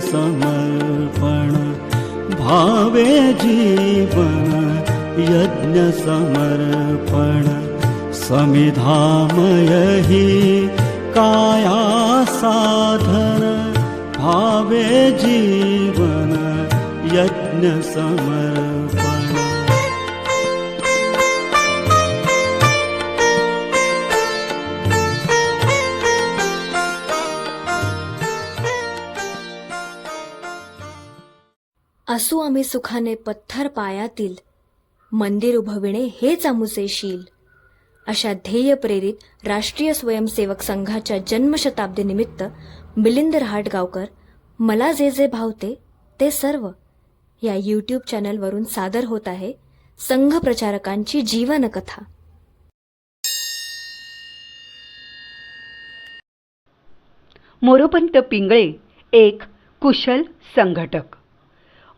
समर्पण भावे जीवन यज्ञ समर्पण समिधामय हि काया साधन भावे जीवन यज्ञ समर्पण असू आम्ही सुखाने पत्थर पायातील मंदिर उभविणे हेच आमुचे शील अशा ध्येय प्रेरित राष्ट्रीय स्वयंसेवक संघाच्या जन्मशताब्दीनिमित्त मिलिंद रहाटगावकर मला जे जे भावते ते सर्व या यूट्यूब चॅनलवरून सादर होत आहे संघ प्रचारकांची जीवनकथा. मोरोपंत पिंगळे एक कुशल संघटक.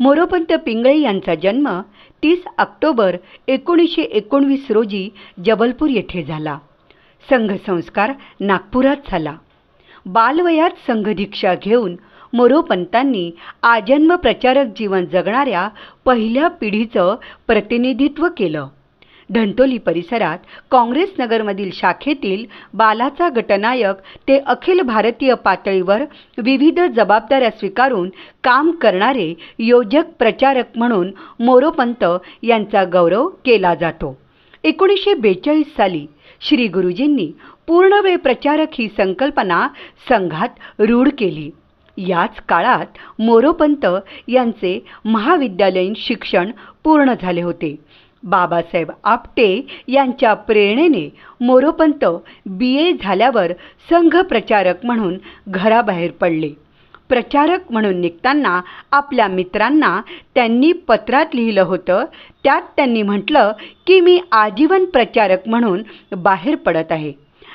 मोरोपंत पिंगळे यांचा जन्म तीस ऑक्टोबर एकोणीसशे एकोणवीस रोजी जबलपूर येथे झाला. संघसंस्कार नागपुरात झाला. बालवयात संघदीक्षा घेऊन मोरोपंतांनी आजन्म प्रचारक जीवन जगणाऱ्या पहिल्या पिढीचं प्रतिनिधित्व केलं. ढंटोली परिसरात काँग्रेस नगरमधील शाखेतील बालाचा गटनायक ते अखिल भारतीय पातळीवर विविध जबाबदाऱ्या स्वीकारून काम करणारे योजक प्रचारक म्हणून मोरोपंत यांचा गौरव केला जातो. एकोणीसशे बेचाळीस साली श्री गुरुजींनी पूर्णवेळ प्रचारक ही संकल्पना संघात रूढ केली. याच काळात मोरोपंत यांचे महाविद्यालयीन शिक्षण पूर्ण झाले होते. बाबासाहेब आपटे यांच्या प्रेरणेने मोरोपंत बी ए झाल्यावर संघ प्रचारक म्हणून घराबाहेर पडले. प्रचारक म्हणून निघताना आपल्या मित्रांना त्यांनी पत्रात लिहिलं होतं. त्यात त्यांनी म्हटलं की मी आजीवन प्रचारक म्हणून बाहेर पडत आहे.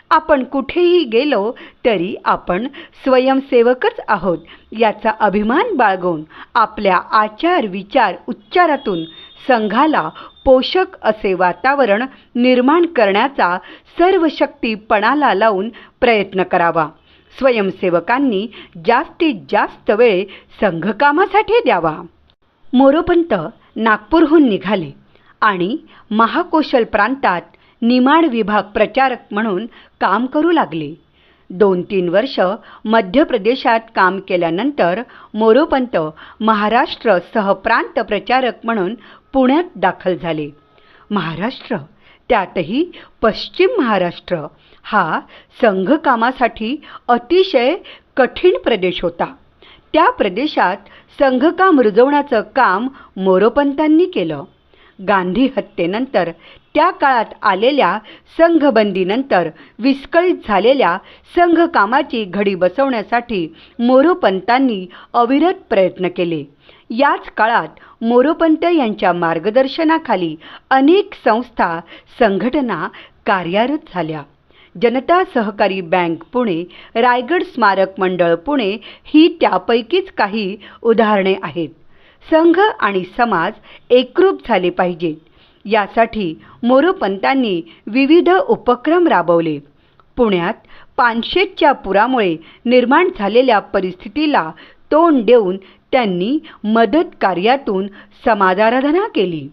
आपण कुठेही गेलो तरी आपण स्वयंसेवकच आहोत. याचा अभिमान बाळगून आपल्या आचार विचार उच्चारातून संघाला पोषक असे वातावरण निर्माण करण्याचा सर्व शक्ती पणाला लावून प्रयत्न करावा. स्वयंसेवकांनी जास्तीत जास्त वेळ संघकामासाठी द्यावा. मोरोपंत नागपूरहून निघाले आणि महाकोशल प्रांतात निमाड विभाग प्रचारक म्हणून काम करू लागले. दोन तीन वर्ष मध्य प्रदेशात काम केल्यानंतर मोरोपंत महाराष्ट्र सहप्रांत प्रचारक म्हणून पुण्यात दाखल झाले. महाराष्ट्र त्यातही पश्चिम महाराष्ट्र हा संघकामासाठी अतिशय कठीण प्रदेश होता. त्या प्रदेशात संघकाम रुजवण्याचं काम मोरोपंतांनी केलं. गांधी हत्येनंतर त्या काळात आलेल्या संघबंदीनंतर विस्कळीत झालेल्या संघकामाची घडी बसवण्यासाठी मोरोपंतांनी अविरत प्रयत्न केले. याच काळात मोरोपंत यांच्या मार्गदर्शनाखाली अनेक संस्था संघटना कार्यरत झाल्या. जनता सहकारी बँक पुणे रायगड स्मारक मंडळ पुणे ही त्यापैकीच काही उदाहरणे आहेत. संघ आणि समाज एकरूप झाले पाहिजेत यासाठी मोरोपंतांनी विविध उपक्रम राबवले. पुण्यात पानशेतच्या पुरामुळे निर्माण झालेल्या परिस्थितीला तोंड देऊन त्यांनी मदत कार्यातून समाजाराधना केली.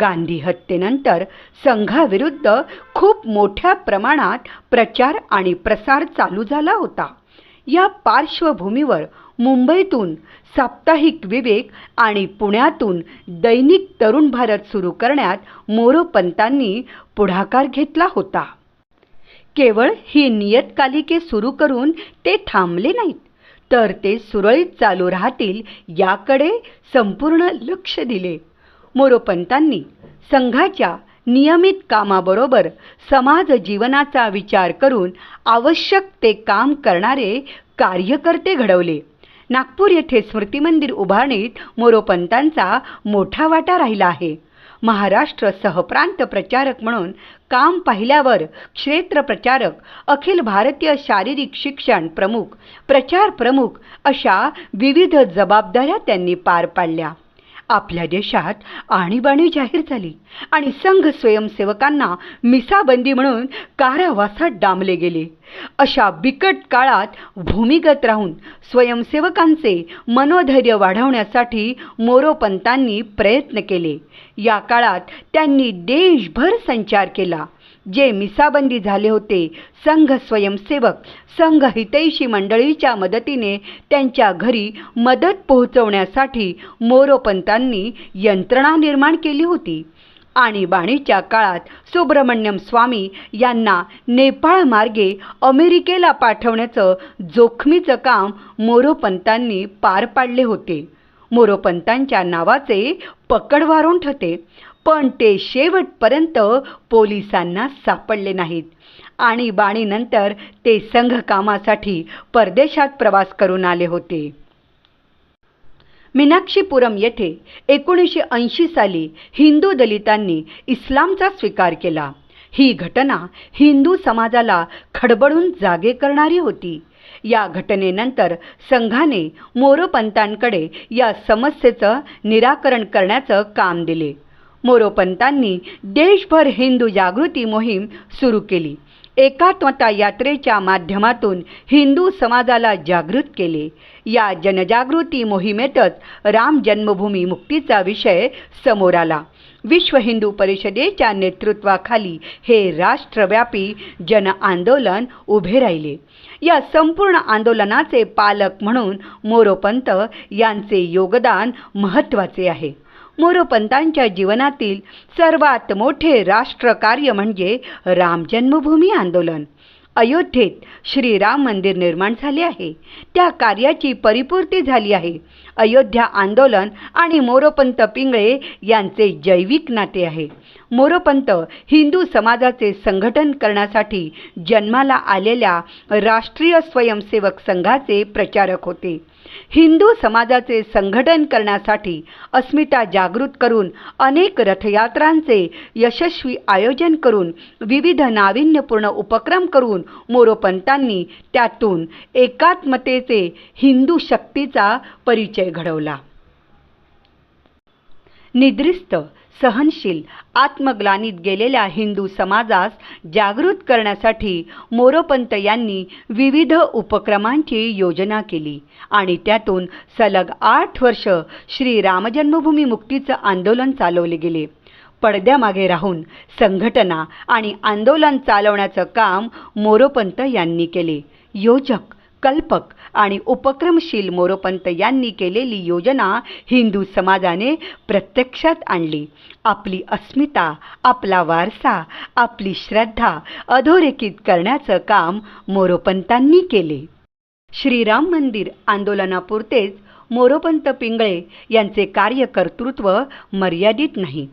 गांधी हत्येनंतर संघाविरुद्ध खूप मोठ्या प्रमाणात प्रचार आणि प्रसार चालू झाला होता. या पार्श्वभूमीवर मुंबईतून साप्ताहिक विवेक आणि पुण्यातून दैनिक तरुण भारत सुरू करण्यात मोरोपंतांनी पुढाकार घेतला होता. केवळ ही नियतकालिके सुरू करून ते थांबले नाहीत. तर ते सुरळीत चालू राहतील याकडे संपूर्ण लक्ष दिले. मोरोपंतांनी संघाच्या नियमित कामाबरोबर समाज जीवनाचा विचार करून आवश्यक ते काम करणारे कार्यकर्ते घडवले. नागपूर येथे स्मृती मंदिर उभारणीत मोरोपंतांचा मोठा वाटा राहिला आहे. महाराष्ट्र सहप्रांत प्रचारक म्हणून काम पाहिल्यावर क्षेत्र प्रचारक अखिल भारतीय शारीरिक शिक्षण प्रमुख प्रचार प्रमुख अशा विविध जबाबदाऱ्या त्यांनी पार पाडल्या. आपल्या देशात आणीबाणी जाहीर झाली आणि संघ स्वयंसेवकांना मिसाबंदी म्हणून कारावासात डांबले गेले. अशा बिकट काळात भूमिगत राहून स्वयंसेवकांचे मनोधैर्य वाढवण्यासाठी मोरोपंतांनी प्रयत्न केले. या काळात त्यांनी देशभर संचार केला. जे मिसाबंदी झाले होते. संघ स्वयंसेवक संघ हितैषी मंडळीच्या मदतीने त्यांच्या घरी मदत पोहोचवण्यासाठी मोरोपंतांनी यंत्रणा निर्माण केली होती. आणीबाणीच्या काळात सुब्रमण्यम स्वामी यांना नेपाळ मार्गे अमेरिकेला पाठवण्याचं जोखमीचं काम मोरोपंतांनी पार पाडले होते. मोरोपंतांच्या नावाचे पकडवारोंठ होते पण ते शेवटपर्यंत पोलिसांना सापडले नाहीत. आणि बाणीनंतर ते संघ कामासाठी परदेशात प्रवास करून आले होते. मीनाक्षीपुरम येथे एकोणीसशे ऐंशी साली हिंदू दलितांनी इस्लामचा स्वीकार केला. ही घटना हिंदू समाजाला खडबडून जागे करणारी होती. या घटनेनंतर संघाने मोरोपंतांकडे या समस्येचं निराकरण करण्याचं काम दिले. मोरोपंतांनी देशभर हिंदू जागृती मोहीम सुरू केली. एकात्मता यात्रेच्या माध्यमातून हिंदू समाजाला जागृत केले. या जनजागृती मोहिमेतच राम जन्मभूमी मुक्तीचा विषय समोर आला. विश्व हिंदू परिषदेच्या नेतृत्वाखाली हे राष्ट्रव्यापी जन आंदोलन उभे राहिले. या संपूर्ण आंदोलनाचे पालक म्हणून मोरोपंत यांचे योगदान महत्त्वाचे आहे. मोरोपंतांच्या जीवनातील सर्वात मोठे राष्ट्रकार्य म्हणजे राम जन्मभूमी आंदोलन. अयोध्येत श्रीराम मंदिर निर्माण झाले आहे. त्या कार्याची परिपूर्ती झाली आहे. अयोध्या आंदोलन आणि मोरोपंत पिंगळे यांचे जैविक नाते आहे. मोरोपंत हिंदू समाजाचे संघटन करण्यासाठी जन्माला आलेल्या राष्ट्रीय स्वयंसेवक संघाचे प्रचारक होते. हिंदू समाजाचे संघटन करण्यासाठी अस्मिता जागृत करून अनेक रथयात्रांचे यशस्वी आयोजन करून विविध नाविन्यपूर्ण उपक्रम करून मोरोपंतांनी त्यातून एकात्मतेचे हिंदू शक्तीचा परिचय घडवला. निद्रिस्त सहनशील आत्मग्लानीत गेलेल्या हिंदू समाजास जागृत करण्यासाठी मोरोपंत यांनी विविध उपक्रमांची योजना केली आणि त्यातून सलग आठ वर्ष श्री रामजन्मभूमी मुक्तीचं आंदोलन चालवले गेले. पडद्यामागे राहून संघटना आणि आंदोलन चालवण्याचं काम मोरोपंत यांनी केले. योजक कल्पक आणि उपक्रमशील मोरोपंत यांनी केलेली योजना हिंदू समाजाने प्रत्यक्षात आणली. आपली अस्मिता आपला वारसा आपली श्रद्धा अधोरेखित करण्याचं काम मोरोपंतांनी केले. श्रीराम मंदिर आंदोलनापुरतेच मोरोपंत पिंगळे यांचे कार्यकर्तृत्व मर्यादित नाही.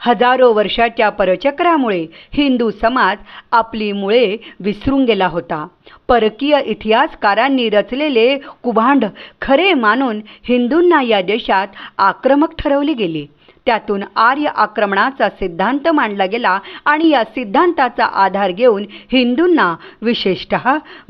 हजारो वर्षाच्या परचक्रामुळे हिंदू समाज आपली मुळे विसरून गेला होता. परकीय इतिहासकारांनी रचलेले कुभांड खरे मानून हिंदूंना या देशात आक्रमक ठरवली गेले. त्यातून आर्य आक्रमणाचा सिद्धांत मांडला गेला आणि या सिद्धांताचा आधार घेऊन हिंदूंना विशेषत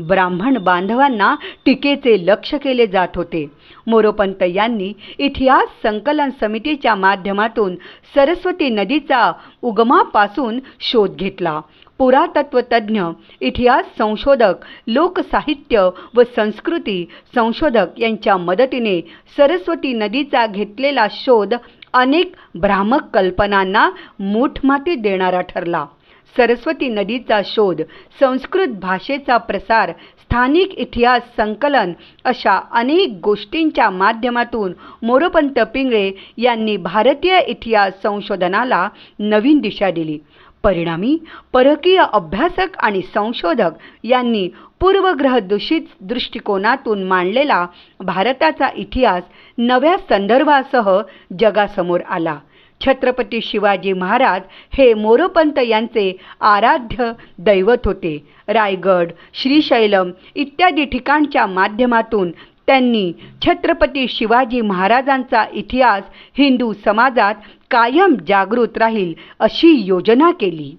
ब्राह्मण बांधवांना टीकेचे लक्ष केले जात होते. मोरोपंत यांनी इतिहास संकलन समितीच्या माध्यमातून सरस्वती नदीचा उगमापासून शोध घेतला. पुरातत्वतज्ञ इतिहास संशोधक लोकसाहित्य व संस्कृती संशोधक यांच्या मदतीने सरस्वती नदीचा घेतलेला शोध अनेक भ्रामक कल्पनांना मूठमाती देणारा ठरला. सरस्वती नदीचा शोध संस्कृत भाषेचा प्रसार स्थानिक इतिहास संकलन अशा अनेक गोष्टींच्या माध्यमातून मोरोपंत पिंगळे यांनी भारतीय इतिहास संशोधनाला नवीन दिशा दिली. परिणामी परकीय अभ्यासक आणि संशोधक यांनी पूर्वग्रह दूषित दृष्टिकोनातून मांडलेला भारताचा इतिहास नव्या संदर्भासह जगासमोर आला. छत्रपती शिवाजी महाराज हे मोरोपंत यांचे आराध्य दैवत होते. रायगड श्रीशैलम इत्यादी ठिकाणच्या माध्यमातून त्यांनी छत्रपती शिवाजी महाराजांचा इतिहास हिंदू समाजात कायम जागृत राहील अशी योजना केली.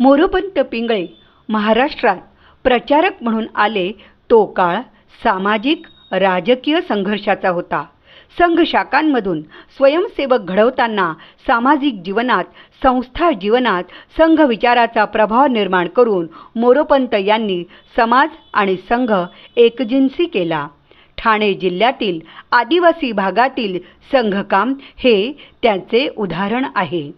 मोरोपंत पिंगळे महाराष्ट्रात प्रचारक म्हणून आले तो काळ सामाजिक राजकीय संघर्षाचा होता. संघ शाखांमधून स्वयंसेवक घडवताना सामाजिक जीवनात संस्था जीवनात संघ विचाराचा प्रभाव निर्माण करून मोरोपंत यांनी समाज आणि संघ एकजिन्सी केला. ठाणे जिल्ह्यातील आदिवासी भागातील संघकाम हे त्याचे उदाहरण आहे.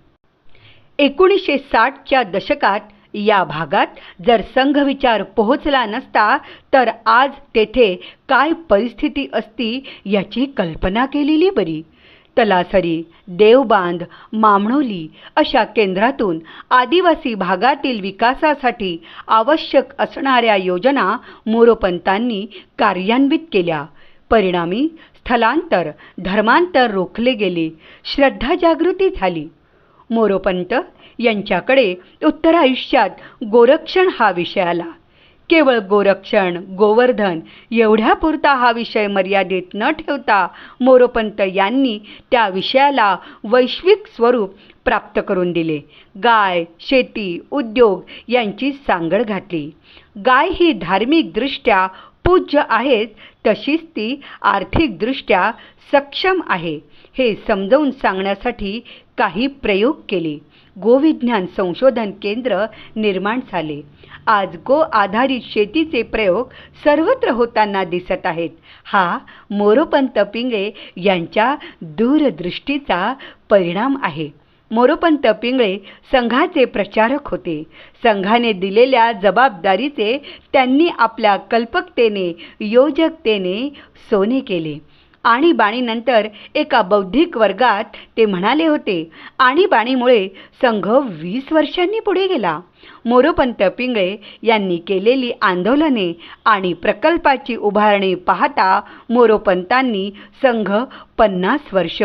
एकोणीसशे साठच्या दशकात या भागात जर संघविचार पोहोचला नसता तर आज तेथे काय परिस्थिती असती याची कल्पना केलेली बरी. तलासरी देवबांध मामणोली अशा केंद्रातून आदिवासी भागातील विकासासाठी आवश्यक असणाऱ्या योजना मोरोपंतांनी कार्यान्वित केल्या. परिणामी स्थलांतर धर्मांतर रोखले गेले श्रद्धा जागृती झाली. मोरोपंत यांच्याकडे उत्तर आयुष्यात गोरक्षण हा विषय आला. केवळ गोरक्षण गोवर्धन एवढ्यापुरता हा विषय मर्यादित न ठेवता मोरोपंत यांनी त्या विषयाला वैश्विक स्वरूप प्राप्त करून दिले. गाय शेती उद्योग यांची सांगड घातली. गाय ही धार्मिकदृष्ट्या पूज्य आहेच तशीच ती आर्थिकदृष्ट्या सक्षम आहे. हे समजावून सांगण्यासाठी काही प्रयोग केले. गोविज्ञान संशोधन केंद्र निर्माण झाले. आज गो आधारित शेतीचे प्रयोग सर्वत्र होताना दिसत आहेत. हा मोरोपंत पिंगळे यांच्या दूरदृष्टीचा परिणाम आहे. मोरोपंत पिंगळे संघाचे प्रचारक होते. संघाने दिलेल्या जबाबदारीचे त्यांनी आपल्या कल्पकतेने योजकतेने सोने केले. आणीबाणीनंतर एका बौद्धिक वर्गात ते म्हणाले होते आणीबाणीमुळे संघ वीस वर्षांनी पुढे गेला. मोरोपंत पिंगळे यांनी केलेली आंदोलने आणि प्रकल्पाची उभारणी पाहता मोरोपंतांनी संघ पन्नास वर्ष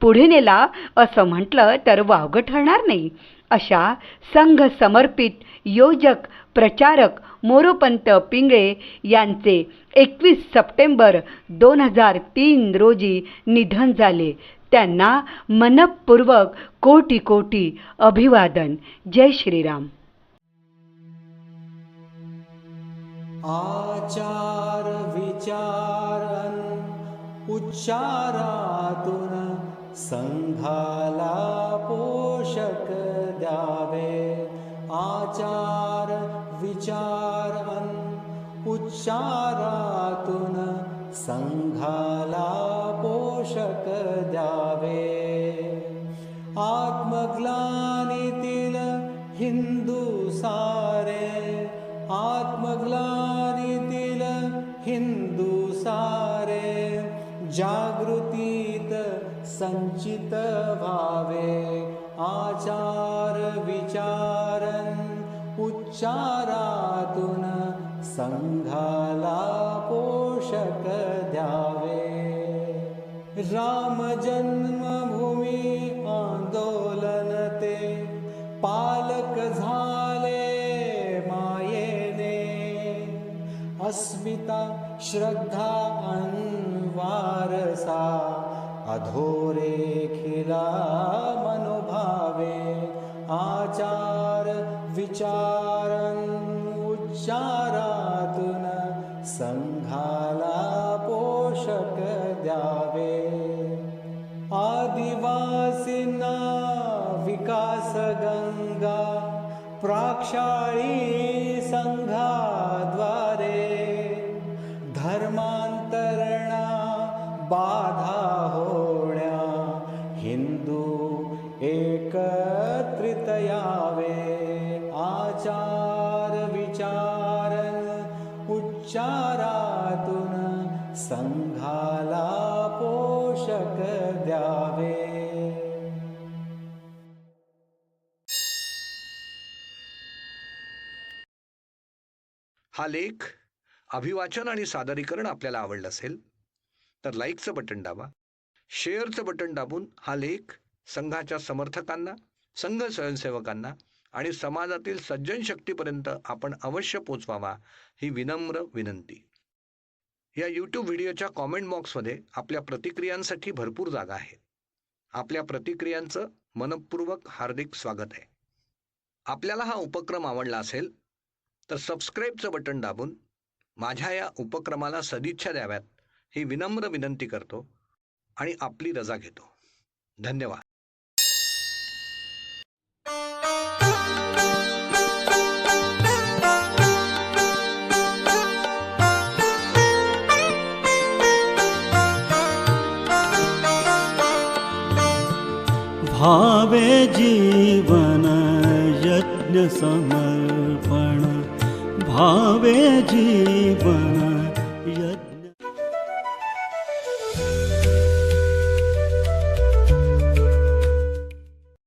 पुढे नेला. असं म्हटलं तर वावगं ठरणार नाही. अशा संघ समर्पित योजक प्रचारक मोरोपंत पिंगळे यांचे एकवीस सप्टेंबर दोन हजार तीन रोजी निधन झाले. त्यांना मनपूर्वक कोटी कोटी अभिवादन. जय श्रीराम. आचार विचारन उच्चारातून संघाला पोषक द्यावे. आचार विचारन उच्चारातून संघाला पोषक द्यावे. आत्मग्लानीतील हिंदू सारे आत्मग्लानीतील हिंदू सारे जागृतीत संचित व्हावे आचार विचारन उच्चारातून संघाला पोषक द्यावे. राम जन्मभूमी आंदोलन ते पालक झाले मायेने. अस्मिता श्रद्धा अन्वारसा अधोरेखिला मनोभावे आचार विचारन उच्चारातून संघाला पोषक द्यावे. आदिवासींना विकास गंगा प्राक्षाळी आचार विचार उच्चारातून संघाला पोषक द्यावे. हा लेख अभिवाचन आणि सादरीकरण आपल्याला आवडलं असेल तर लाईकचं बटन दाबा. शेअरचं बटन दाबून हा लेख संघाच्या समर्थकांना संघ स्वयंसेवकांना आणि समाजातील सज्जन शक्तीपर्यंत आपण अवश्य पोचवावा ही विनम्र विनंती. या यूट्यूब व्हिडिओच्या कॉमेंट बॉक्समध्ये आपल्या प्रतिक्रियांसाठी भरपूर जागा आहे आपल्या प्रतिक्रियांचं मनपूर्वक हार्दिक स्वागत आहे. आपल्याला हा उपक्रम आवडला असेल तर सबस्क्राईबचं बटन दाबून माझ्या या उपक्रमाला सदिच्छा द्याव्यात ही विनम्र विनंती करतो आणि आपली रजा घेतो. धन्यवाद. समर्पण भावे जीवन